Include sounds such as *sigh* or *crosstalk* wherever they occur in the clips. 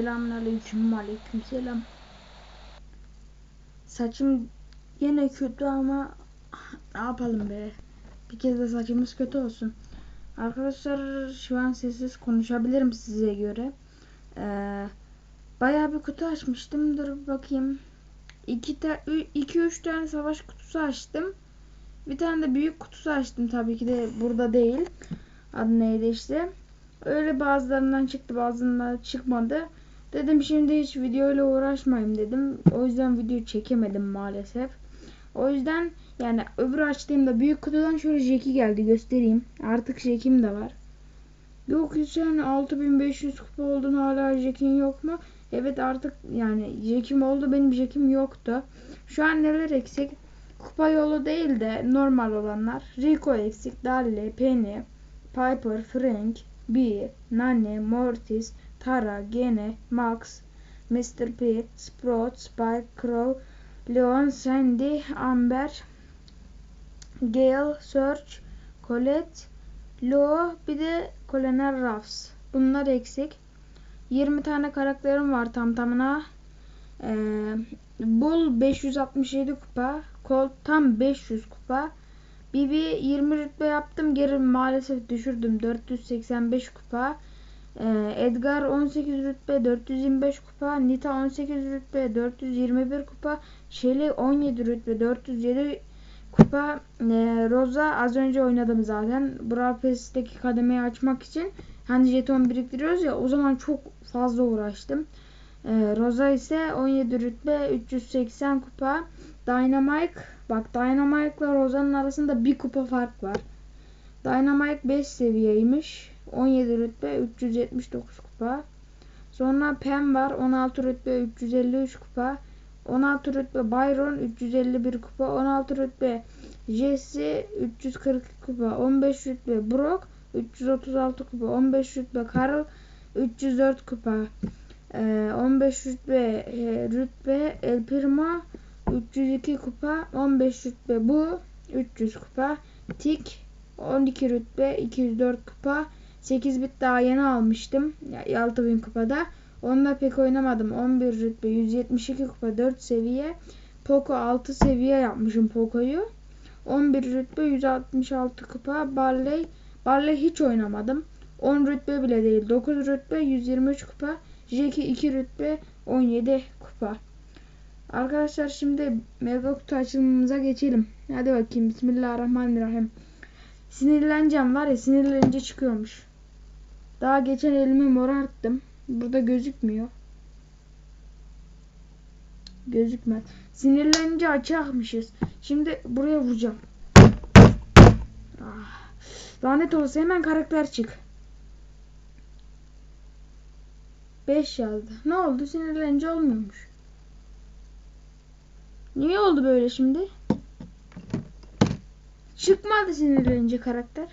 Selamünaleyküm, aleykümselam. Saçım yine kötü ama *laughs* ne yapalım be. Bir kez de saçımız kötü olsun. Arkadaşlar şu an sessiz konuşabilirim size göre. Ee, bayağı bir kutu açmıştım. Dur bakayım. 2 ta 2 3 tane savaş kutusu açtım. Bir tane de büyük kutusu açtım tabii ki de burada değil. Adı neydi işte. Öyle bazılarından çıktı bazılarından çıkmadı. Dedim şimdi hiç video ile uğraşmayayım dedim. O yüzden video çekemedim maalesef. O yüzden yani öbür açtığımda büyük kutudan şöyle Jackie geldi göstereyim. Artık Jackie'm de var. Yok sen 6500 kupa oldun hala Jack'in yok mu? Evet artık yani Jack'im oldu benim Jack'im yoktu. Şu an neler eksik? Kupa yolu değil de normal olanlar. Rico eksik, Dalle, Penny, Piper, Frank, Bee, Nani, Mortis, Tara, Gene, Max, Mr. P, Sprout, Spike, Crow, Leon, Sandy, Amber, Gale, Search, Colette, Lo, bir de Colonel Ruffs. Bunlar eksik. 20 tane karakterim var tam tamına. Ee, Bull 567 kupa. Colt tam 500 kupa. Bibi 20 rütbe yaptım. Geri maalesef düşürdüm. 485 kupa. Ee, Edgar 18 rütbe 425 kupa. Nita 18 rütbe 421 kupa. Shelly 17 rütbe 407 kupa. Ee, Rosa az önce oynadım zaten. Brawl Pass'teki kademeyi açmak için. Hani jeton biriktiriyoruz ya o zaman çok fazla uğraştım. Ee, Rosa ise 17 rütbe 380 kupa. Dynamite bak Dynamite ile Rosa'nın arasında bir kupa fark var. Dynamite 5 seviyeymiş. 17 rütbe 379 kupa. Sonra Pem var 16 rütbe 353 kupa. 16 rütbe Byron 351 kupa. 16 rütbe Jesse 340 kupa. 15 rütbe Brock 336 kupa. 15 rütbe Carl 304 kupa. 15 rütbe e, rütbe El Primo 302 kupa. 15 rütbe bu 300 kupa. Tik 12 rütbe 204 kupa. 8 bit daha yeni almıştım. 6000 kupada. Onunla pek oynamadım. 11 rütbe 172 kupa 4 seviye. Poco 6 seviye yapmışım Poco'yu. 11 rütbe 166 kupa. Barley Barley hiç oynamadım. 10 rütbe bile değil. 9 rütbe 123 kupa. Jackie 2 rütbe 17 kupa. Arkadaşlar şimdi mega kutu açılımımıza geçelim. Hadi bakayım. Bismillahirrahmanirrahim. Sinirleneceğim var ya sinirlenince çıkıyormuş. Daha geçen elimi morarttım. Burada gözükmüyor. Gözükmez. Sinirlenince açacakmışız. Şimdi buraya vuracağım. Ah. Lanet olsa hemen karakter çık. 5 yazdı. Ne oldu? Sinirlenince olmuyormuş. Niye oldu böyle şimdi? Çıkmadı sinirlenince karakter.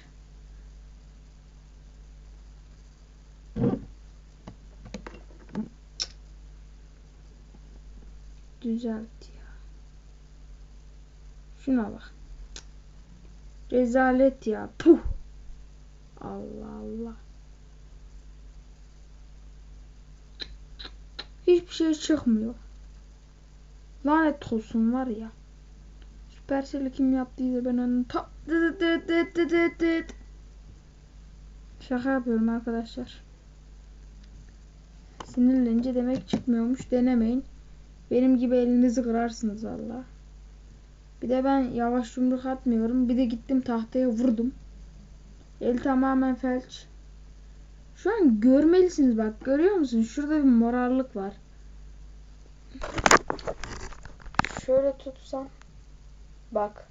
Düzelt ya. Şuna bak. Rezalet ya. Puh. Allah Allah. Hiçbir şey çıkmıyor. Lanet olsun var ya. Süpersel kim yaptıysa ben onu dıt. Şaka yapıyorum arkadaşlar. Sinirlenince demek çıkmıyormuş. Denemeyin. Benim gibi elinizi kırarsınız valla. Bir de ben yavaş yumruk atmıyorum. Bir de gittim tahtaya vurdum. El tamamen felç. Şu an görmelisiniz bak. Görüyor musunuz? Şurada bir morarlık var. Şöyle tutsam. Bak.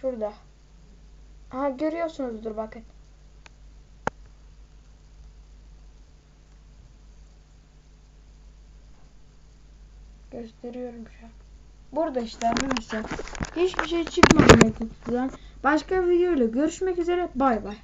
Şurada. Aha görüyorsunuzdur bakın. Gösteriyorum şu an. Burada işte arkadaşlar. Hiçbir şey çıkmadı Mekut'tan. Başka bir videoyla görüşmek üzere. Bay bay.